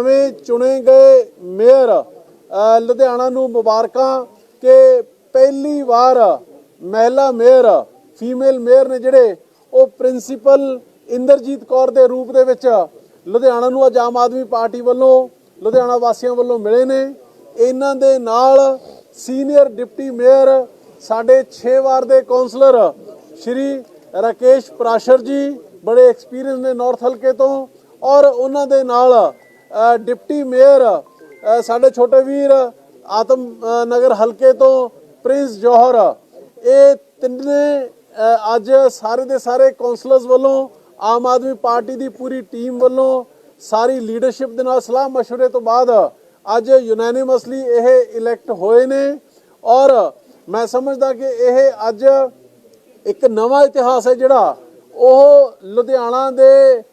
ਨਵੇਂ ਚੁਣੇ ਗਏ ਮੇਅਰ ਲੁਧਿਆਣਾ ਨੂੰ ਮੁਬਾਰਕਾਂ ਕਿ ਪਹਿਲੀ ਵਾਰ ਮਹਿਲਾ ਮੇਅਰ, ਫੀਮੇਲ ਮੇਅਰ ਨੇ ਜਿਹੜੇ ਉਹ ਪ੍ਰਿੰਸੀਪਲ ਇੰਦਰਜੀਤ ਕੌਰ ਦੇ ਰੂਪ ਦੇ ਵਿੱਚ ਲੁਧਿਆਣਾ ਨੂੰ ਅੱਜ ਆਮ ਆਦਮੀ ਪਾਰਟੀ ਵੱਲੋਂ, ਲੁਧਿਆਣਾ ਵਾਸੀਆਂ ਵੱਲੋਂ ਮਿਲੇ ਨੇ। ਇਹਨਾਂ ਦੇ ਨਾਲ ਸੀਨੀਅਰ ਡਿਪਟੀ ਮੇਅਰ, ਸਾਡੇ 6 ਵਾਰ ਦੇ ਕਾਉਂਸਲਰ ਸ਼੍ਰੀ ਰਾਕੇਸ਼ ਪ੍ਰਾਸ਼ਰ ਜੀ, ਬੜੇ ਐਕਸਪੀਰੀਅੰਸ ਨੇ ਨਾਰਥ ਹਲਕੇ ਤੋਂ ਔਰ ਉਹਨਾਂ ਦੇ ਨਾਲ ਡਿਪਟੀ ਮੇਅਰ ਅ, ਸਾਡੇ ਛੋਟੇ ਵੀਰ ਆਤਮ ਅ, ਨਗਰ ਹਲਕੇ ਤੋਂ ਪ੍ਰਿੰਸ ਜੋਹਰ ਇਹ ਤਿੰਨੇ ਅ, ਅੱਜ ਸਾਰੇ ਦੇ ਸਾਰੇ ਕਾਉਂਸਲਰਸ ਵੱਲੋਂ ਆਮ ਆਦਮੀ ਪਾਰਟੀ ਦੀ ਪੂਰੀ ਟੀਮ ਵੱਲੋਂ ਸਾਰੀ ਲੀਡਰਸ਼ਿਪ ਦੇ ਨਾਲ ਸਲਾਹ مشورے ਤੋਂ ਬਾਅਦ ਅੱਜ ਯੂਨੈਨਿਮਸਲੀ ਇਹ ਇਲੈਕਟ ਹੋਏ ਨੇ ਔਰ ਮੈਂ ਸਮਝਦਾ ਕਿ ਇਹ ਅੱਜ ਇੱਕ ਨਵਾਂ ਇਤਿਹਾਸ ਹੈ ਜਿਹੜਾ ਉਹ ਲੁਧਿਆਣਾ ਦੇ ਅ,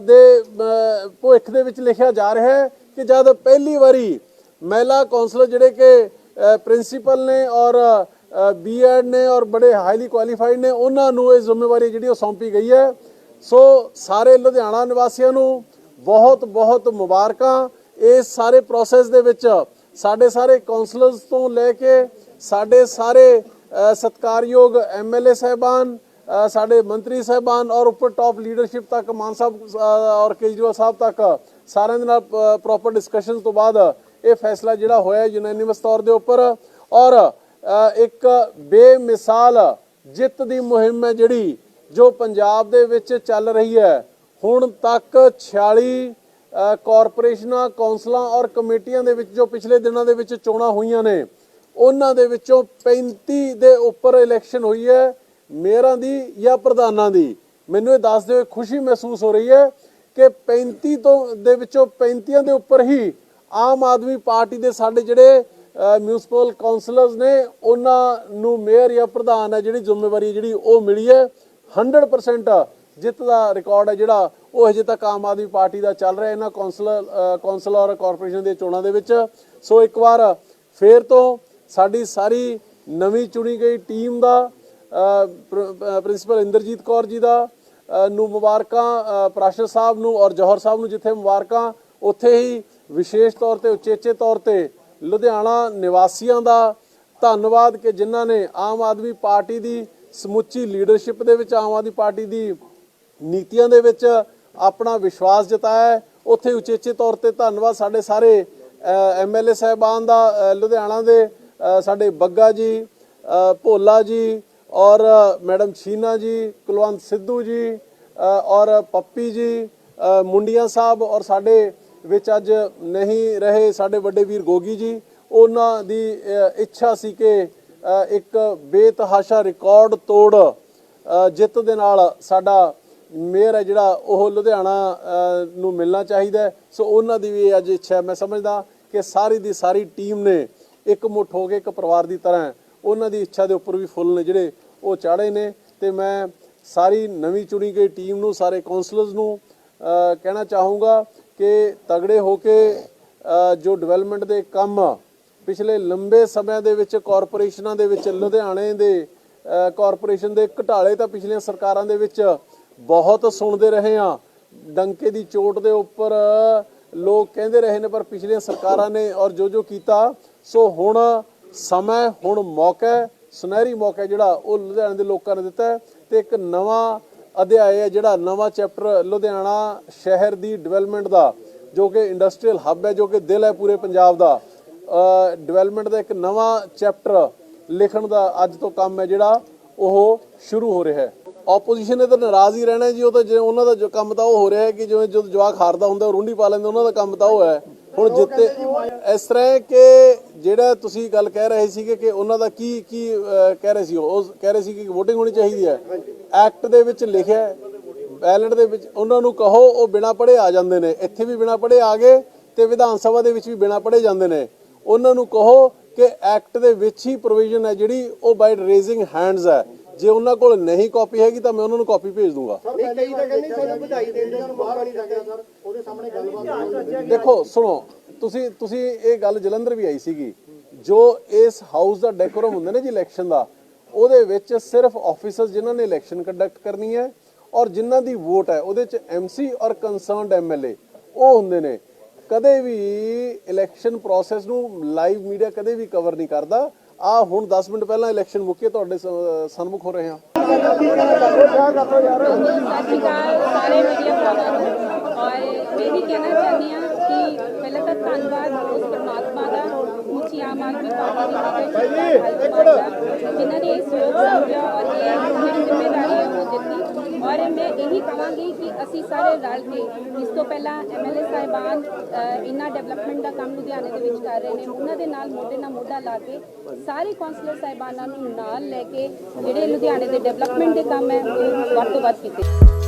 ਦੇ ਅ, ਭਵਿੱਖ ਦੇ ਵਿੱਚ ਲਿਖਿਆ ਜਾ ਰਿਹਾ ਹੈ ਕਿ ਜਦ ਪਹਿਲੀ ਵਾਰੀ ਮਹਿਲਾ ਕਾਉਂਸਲਰ ਜਿਹੜੇ ਕਿ ਪ੍ਰਿੰਸੀਪਲ ਨੇ ਔਰ ਬੀਐਡ ਨੇ ਔਰ ਬੜੇ ਹਾਈਲੀ ਕੁਆਲੀਫਾਈਡ ਨੇ ਉਹਨਾਂ ਨੂੰ ਇਹ ਜ਼ਿੰਮੇਵਾਰੀ ਜਿਹੜੀ ਉਹ ਸੌਂਪੀ ਗਈ ਹੈ। ਸੋ ਸਾਰੇ ਲੁਧਿਆਣਾ ਨਿਵਾਸੀਆਂ ਨੂੰ ਬਹੁਤ ਬਹੁਤ ਮੁਬਾਰਕਾਂ। ਇਸ ਸਾਰੇ ਪ੍ਰੋਸੈਸ ਦੇ ਵਿੱਚ ਸਾਡੇ ਸਾਰੇ ਕਾਉਂਸਲਰਸ ਤੋਂ ਲੈ ਕੇ ਸਾਡੇ ਸਾਰੇ ਅ, ਸਤਿਕਾਰਯੋਗ ਐਮਐਲਏ ਸਹਿਬਾਨ ਅ, ਸਾਡੇ ਮੰਤਰੀ ਸਾਹਿਬਾਨ ਔਰ ਉੱਪਰ ਟਾਪ ਲੀਡਰਸ਼ਿਪ ਤੱਕ ਮਾਨ ਸਾਹਿਬ ਔਰ ਕੇਜਰੀਵਾਲ ਸਾਹਿਬ ਤੱਕ ਸਾਰਿਆਂ ਦੇ ਨਾਲ ਪ੍ਰੋਪਰ ਡਿਸਕਸ਼ਨਸ ਤੋਂ ਬਾਅਦ ਇਹ ਫੈਸਲਾ ਜਿਹੜਾ ਹੋਇਆ ਯੂਨੈਨਿਮਸ ਤੌਰ ਦੇ ਉੱਪਰ ਔਰ ਇੱਕ ਬੇਮਿਸਾਲ ਜਿੱਤ ਦੀ ਮੁਹਿੰਮ ਹੈ ਜਿਹੜੀ ਜੋ ਪੰਜਾਬ ਦੇ ਵਿੱਚ ਚੱਲ ਰਹੀ ਹੈ। ਹੁਣ ਤੱਕ 46 ਅ, ਕਾਰਪੋਰੇਸ਼ਨਾਂ ਕੌਂਸਲਾਂ ਔਰ ਕਮੇਟੀਆਂ ਦੇ ਵਿੱਚ ਜੋ ਪਿਛਲੇ ਦਿਨਾਂ ਦੇ ਵਿੱਚ ਚੋਣਾਂ ਹੋਈਆਂ ਨੇ ਉਹਨਾਂ ਦੇ ਵਿੱਚੋਂ 35 ਦੇ ਉੱਪਰ ਇਲੈਕਸ਼ਨ ਹੋਈ ਹੈ। ਮੇਅਰਾਂ ਦੀ ਜਾਂ ਪ੍ਰਧਾਨਾਂ ਦੀ। ਮੈਨੂੰ ਇਹ ਦੱਸਦੇ ਹੋਏ ਖੁਸ਼ੀ ਮਹਿਸੂਸ ਹੋ ਰਹੀ ਹੈ ਕਿ 35 ਤੋਂ ਦੇ ਵਿੱਚੋਂ 35 ਦੇ ਉੱਪਰ ਹੀ ਆਮ ਆਦਮੀ ਪਾਰਟੀ ਦੇ ਸਾਡੇ ਜਿਹੜੇ ਮਿਊਨਿਸਪਲ ਕਾਉਂਸਲਰਸ ਨੇ ਉਹਨਾਂ ਨੂੰ ਮੇਅਰ ਜਾਂ ਪ੍ਰਧਾਨ ਹੈ ਜਿਹੜੀ ਜ਼ਿੰਮੇਵਾਰੀ ਜਿਹੜੀ ਉਹ ਮਿਲੀ ਹੈ। 100% ਜਿੱਤ ਦਾ ਰਿਕਾਰਡ ਹੈ ਜਿਹੜਾ ਉਹ ਹਜੇ ਤੱਕ ਆਮ ਆਦਮੀ ਪਾਰਟੀ ਦਾ ਚੱਲ ਰਿਹਾ ਇਹਨਾਂ ਕੌਂਸਲਰ ਅ, ਔਰ ਕਾਰਪੋਰੇਸ਼ਨ ਦੀਆਂ ਚੋਣਾਂ ਦੇ ਵਿੱਚ। ਸੋ ਇੱਕ ਵਾਰ ਫੇਰ ਤੋਂ ਸਾਡੀ ਸਾਰੀ ਨਵੀਂ ਚੁਣੀ ਗਈ ਟੀਮ ਦਾ ਪ੍ਰਿੰਸੀਪਲ ਇੰਦਰਜੀਤ ਕੌਰ ਜੀ ਦਾ ਨੂੰ ਮੁਬਾਰਕਾਂ ਪ੍ਰਾਸ਼ਰ ਸਾਹਿਬ ਨੂੰ ਔਰ ਜੌਹਰ ਸਾਹਿਬ ਨੂੰ ਜਿੱਥੇ ਮੁਬਾਰਕਾਂ, ਉੱਥੇ ਹੀ ਵਿਸ਼ੇਸ਼ ਤੌਰ ਤੇ, ਉਚੇਚੇ ਤੌਰ ਤੇ ਲੁਧਿਆਣਾ ਨਿਵਾਸੀਆਂ ਦਾ ਧੰਨਵਾਦ ਕਿ ਜਿਨ੍ਹਾਂ ਨੇ ਆਮ ਆਦਮੀ ਪਾਰਟੀ ਦੀ ਸਮੁੱਚੀ ਲੀਡਰਸ਼ਿਪ ਦੇ ਵਿੱਚ, ਆਮ ਆਦਮੀ ਪਾਰਟੀ ਦੀ ਨੀਤੀਆਂ ਦੇ ਵਿੱਚ ਆਪਣਾ ਵਿਸ਼ਵਾਸ ਜਤਾਇਆ ਉੱਥੇ ਉਚੇਚੇ ਤੌਰ ਤੇ ਧੰਨਵਾਦ ਸਾਡੇ ਸਾਰੇ ਐਮਐਲਏ ਸਾਹਿਬਾਨ ਦਾ ਲੁਧਿਆਣਾ ਦੇ ਸਾਡੇ ਬੱਗਾ ਜੀ ਭੋਲਾ ਜੀ ਔਰ ਮੈਡਮ ਛੀਨਾ ਜੀ, ਕੁਲਵੰਤ ਸਿੱਧੂ ਜੀ ਔਰ ਪੱਪੀ ਜੀ ਮੁੰਡੀਆਂ ਸਾਹਿਬ ਔਰ ਸਾਡੇ ਵਿੱਚ ਅੱਜ ਨਹੀਂ ਰਹੇ ਸਾਡੇ ਵੱਡੇ ਵੀਰ ਗੋਗੀ ਜੀ। ਉਹਨਾਂ ਦੀ ਇੱਛਾ ਸੀ ਕਿ ਇੱਕ ਬੇਤਹਾਸ਼ਾ ਰਿਕਾਰਡ ਤੋੜ ਜਿੱਤ ਦੇ ਨਾਲ ਸਾਡਾ ਮੇਅਰ ਹੈ ਜਿਹੜਾ ਉਹ ਲੁਧਿਆਣਾ ਨੂੰ ਮਿਲਣਾ ਚਾਹੀਦਾ ਸੋ ਉਹਨਾਂ ਦੀ ਵੀ ਅੱਜ ਇੱਛਾ ਮੈਂ ਸਮਝਦਾ ਕਿ ਸਾਰੀ ਦੀ ਸਾਰੀ ਟੀਮ ਨੇ ਇੱਕ ਮੁੱਠ ਹੋ ਕੇ ਇੱਕ ਪਰਿਵਾਰ ਦੀ ਤਰ੍ਹਾਂ ਉਹਨਾਂ ਦੀ ਇੱਛਾ ਦੇ ਉੱਪਰ ਵੀ ਫੁੱਲ ਨੇ ਜਿਹੜੇ ਉਹ ਚਾੜੇ ਨੇ ਤੇ ਮੈਂ ਸਾਰੀ ਨਵੀਂ ਚੁਣੀ ਗਈ ਟੀਮ ਨੂੰ ਸਾਰੇ ਕਾਉਂਸਲਰਸ ਨੂੰ ਕਹਿਣਾ ਚਾਹੂੰਗਾ ਕਿ ਤਗੜੇ ਹੋ ਕੇ ਜੋ ਡਿਵੈਲਪਮੈਂਟ ਦੇ ਕੰਮ ਪਿਛਲੇ ਲੰਬੇ ਸਮਿਆਂ ਦੇ ਵਿੱਚ ਕਾਰਪੋਰੇਸ਼ਨਾਂ ਦੇ ਵਿੱਚ ਲੁਧਿਆਣੇ ਦੇ ਅ, ਕਾਰਪੋਰੇਸ਼ਨ ਦੇ ਘਟਾਲੇ ਤਾਂ ਪਿਛਲੀਆਂ ਸਰਕਾਰਾਂ ਦੇ ਵਿੱਚ ਬਹੁਤ ਸੁਣਦੇ ਰਹੇ ਆ ਡੰਕੇ ਦੀ ਚੋਟ ਦੇ ਉੱਪਰ ਲੋਕ ਕਹਿੰਦੇ ਰਹੇ ਨੇ ਪਰ ਪਿਛਲੀਆਂ ਸਰਕਾਰਾਂ ਨੇ ਔਰ ਜੋ ਜੋ ਕੀਤਾ ਸੋ ਹੁਣ ਸਮਾਂ ਹੁਣ ਮੌਕਾ ਸੁਨਹਿਰੀ ਮੌਕਾ ਜਿਹੜਾ ਉਹ ਲੁਧਿਆਣੇ ਦੇ ਲੋਕਾਂ ਨੇ ਦਿੱਤਾ ਹੈ ਤੇ ਇੱਕ ਨਵਾਂ ਅਧਿਆਇ ਹੈ ਜਿਹੜਾ ਨਵਾਂ ਚੈਪਟਰ ਲੁਧਿਆਣਾ ਸ਼ਹਿਰ ਦੀ ਡਿਵੈਲਪਮੈਂਟ ਦਾ, ਜੋ ਕਿ ਇੰਡਸਟਰੀਅਲ ਹੱਬ ਹੈ, ਜੋ ਕਿ ਦਿਲ ਹੈ ਪੂਰੇ ਪੰਜਾਬ ਦਾ। ਡਿਵੈਲਪਮੈਂਟ ਦਾ ਇੱਕ ਨਵਾਂ ਚੈਪਟਰ ਲਿਖਣ ਦਾ ਅੱਜ ਤੋਂ ਕੰਮ ਹੈ ਜਿਹੜਾ ਉਹ ਸ਼ੁਰੂ ਹੋ ਰਿਹਾ ਹੈ। ਆਪੋਜੀਸ਼ਨ ਨੇ ਤਾਂ ਨਾਰਾਜ਼ ਹੀ ਰਹਿਣਾ ਜੀ, ਉਹ ਤਾਂ ਜੇ ਉਹਨਾਂ ਦਾ ਜੋ ਕੰਮ ਤਾਂ ਉਹ ਹੋ ਰਿਹਾ ਹੈ ਕਿ ਜਿਵੇਂ ਜਦੋਂ ਜਵਾਕ ਹਾਰਦਾ ਹੁੰਦਾ, ਉਹ ਰੁੰਡੀ ਪਾ ਲੈਂਦੇ, ਉਹਨਾਂ ਦਾ ਕੰਮ ਤਾਂ ਉਹ ਹੈ। ਹੁਣ ਜਿੱਤੇ ਇਸ ਤਰ੍ਹਾਂ ਹੈ ਕਿ ਜਿਹੜਾ ਤੁਸੀਂ ਗੱਲ ਕਹਿ ਰਹੇ ਸੀਗੇ ਕਿ ਉਹਨਾਂ ਦਾ ਕੀ ਕੀ ਕਹਿ ਰਹੇ ਸੀ ਉਹ ਕਹਿ ਰਹੇ ਸੀ ਕਿ VOTING ਹੋਣੀ ਚਾਹੀਦੀ ਹੈ। ਐਕਟ ਦੇ ਵਿੱਚ ਲਿਖਿਆ ਬੈਲਟ ਦੇ ਵਿੱਚ ਉਹਨਾਂ ਨੂੰ ਕਹੋ ਉਹ ਬਿਨਾ ਪੜ੍ਹੇ ਆ ਜਾਂਦੇ ਨੇ। ਇੱਥੇ ਵੀ ਬਿਨਾ ਪੜ੍ਹੇ ਆ ਗਏ ਤੇ ਵਿਧਾਨ ਸਭਾ ਦੇ ਵਿੱਚ ਵੀ ਬਿਨਾ ਪੜ੍ਹੇ ਜਾਂਦੇ ਨੇ। ਉਹਨਾਂ ਨੂੰ ਕਹੋ ਕਿ ਐਕਟ ਦੇ ਵਿੱਚ ਹੀ ਪ੍ਰੋਵੀਜ਼ਨ ਹੈ ਜਿਹੜੀ ਉਹ ਬਾਈ ਰੇਜ਼ਿੰਗ ਹੈਂਡਸ ਹੈ। ਜੇ ਉਹਨਾਂ ਕੋਲ ਨਹੀਂ ਕਾਪੀ ਹੈਗੀ ਤਾਂ ਮੈਂ ਉਹਨਾਂ ਨੂੰ ਕਾਪੀ ਭੇਜ ਦੂੰਗਾ। ਨਹੀਂ ਕਈ ਤਾਂ ਕਹਿੰਦੇ ਸਾਨੂੰ ਵਧਾਈ ਦੇਣ ਦਾ ਮੌਕਾ ਨਹੀਂ ਲੱਗਿਆ ਸਰ ਉਹਦੇ ਸਾਹਮਣੇ ਗੱਲਬਾਤ ਦੇਖੋ ਸੁਣੋ ਤੁਸੀਂ ਤੁਸੀਂ ਇਹ ਗੱਲ ਜਲੰਧਰ ਵੀ ਆਈ ਸੀਗੀ। ਜੋ ਇਸ ਹਾਊਸ ਦਾ ਡੈਕੋਰਮ ਹੁੰਦਾ ਨਾ ਜੀ ਇਲੈਕਸ਼ਨ ਦਾ ਉਹਦੇ ਵਿੱਚ ਸਿਰਫ ਆਫੀਸਰਸ ਜਿਨ੍ਹਾਂ ਨੇ ਇਲੈਕਸ਼ਨ ਕੰਡਕਟ ਕਰਨੀ ਹੈ ਔਰ ਜਿਨ੍ਹਾਂ ਦੀ ਵੋਟ ਹੈ ਉਹਦੇ ਚ ਐਮਸੀ ਔਰ ਕੰਸਰਨਡ ਐਮਐਲਏ ਉਹ ਹੁੰਦੇ ਨੇ। ਕਦੇ ਵੀ ਇਲੈਕਸ਼ਨ ਪ੍ਰੋਸੈਸ ਨੂੰ ਲਾਈਵ ਮੀਡੀਆ ਕਦੇ ਵੀ ਕਵਰ ਨਹੀਂ ਕਰਦਾ। ਆ ਹੁਣ 10 ਮਿੰਟ ਪਹਿਲਾਂ ਇਲੈਕਸ਼ਨ ਮੁੱਕੇ ਤੁਹਾਡੇ ਸਨਮੁਖ ਹੋ ਰਹੇ ਹਾਂ। ਸਤਿ ਸ਼੍ਰੀ ਅਕਾਲ, ਸਾਰੇ ਮੀਡੀਆ ਭਰਾਵਾਂ ਨੂੰ। ਔਰ ਮੈਂ ਇਹ ਕਹਿਣਾ ਚਾਹੁੰਦੀ ਹਾਂ ਕਿ ਪਹਿਲਾਂ ਤਾਂ ਧੰਨਵਾਦ ਉਸ ਪਰਮਾਤਮਾ ਦਾ ਮੁੱਛੀ ਆਮ ਆਦਮੀ ਪਾਰਟੀ ਦੀ ਜਿਨ੍ਹਾਂ ਨੇ ਇਹ ਸੋਚ ਸਮਝਿਆ ਔਰ ਇਹ ਜ਼ਿੰਮੇਵਾਰੀ ਇਹੀ ਕਹਾਂਗੀ ਕਿ ਅਸੀਂ ਸਾਰੇ ਰਲ ਕੇ ਇਸ ਤੋਂ ਪਹਿਲਾਂ ਐਮਐਲਏ ਸਾਹਿਬਾਨ ਅ, ਇੰਨਾ ਡਿਵੈਲਪਮੈਂਟ ਦਾ ਕੰਮ ਲੁਧਿਆਣੇ ਦੇ ਵਿੱਚ ਕਰ ਰਹੇ ਨੇ। ਉਹਨਾਂ ਦੇ ਨਾਲ ਮੋਢੇ ਨਾਲ ਮੋਢਾ ਲਾ ਕੇ ਸਾਰੇ ਕਾਉਂਸਲਰ ਸਾਹਿਬਾਨਾਂ ਨੂੰ ਨਾਲ ਲੈ ਕੇ ਜਿਹੜੇ ਲੁਧਿਆਣੇ ਦੇ ਡਿਵੈਲਪਮੈਂਟ ਦੇ ਕੰਮ ਹੈ ਉਹ ਵੱਧ ਤੋਂ ਵੱਧ ਕੀਤੇ